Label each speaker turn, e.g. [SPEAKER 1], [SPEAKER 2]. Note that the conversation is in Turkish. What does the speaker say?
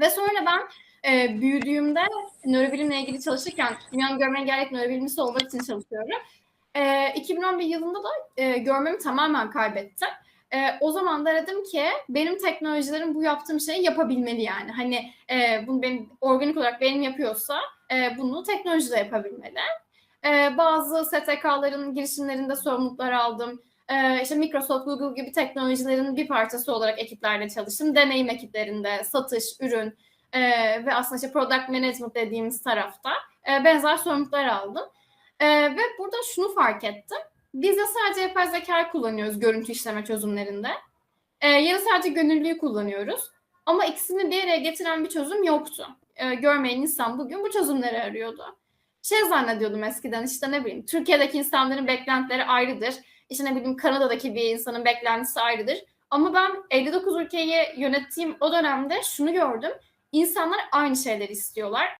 [SPEAKER 1] Ve sonra ben e, büyüdüğümde nörobilimle ilgili çalışırken dünyanın görme engellilik nörobilimcisi olmak için çalışıyorum. E, 2011 yılında da e, görmemi tamamen kaybettim. E, o zaman da dedim ki benim teknolojilerim bu yaptığım şeyi yapabilmeli yani. Hani e, bunu benim organik olarak benim yapıyorsa e, bunu teknoloji de yapabilmeli. E, bazı STK'ların girişimlerinde sorumluluklar aldım. E, işte Microsoft, Google gibi teknolojilerin bir parçası olarak ekiplerle çalıştım. Deneyim ekiplerinde, satış, ürün e, ve aslında işte product management dediğimiz tarafta e, benzer sorumluluklar aldım. E, ve burada şunu fark ettim. Biz de sadece yapay zeka kullanıyoruz görüntü işleme çözümlerinde. E, ya da sadece gönüllüyü kullanıyoruz. Ama ikisini bir araya getiren bir çözüm yoktu. E, görmeyen insan bugün bu çözümleri arıyordu. Şey zannediyordum eskiden işte ne bileyim Türkiye'deki insanların beklentileri ayrıdır. İşte ne bileyim Kanada'daki bir insanın beklentisi ayrıdır. Ama ben 59 ülkeyi yönettiğim o dönemde şunu gördüm. İnsanlar aynı şeyleri istiyorlar.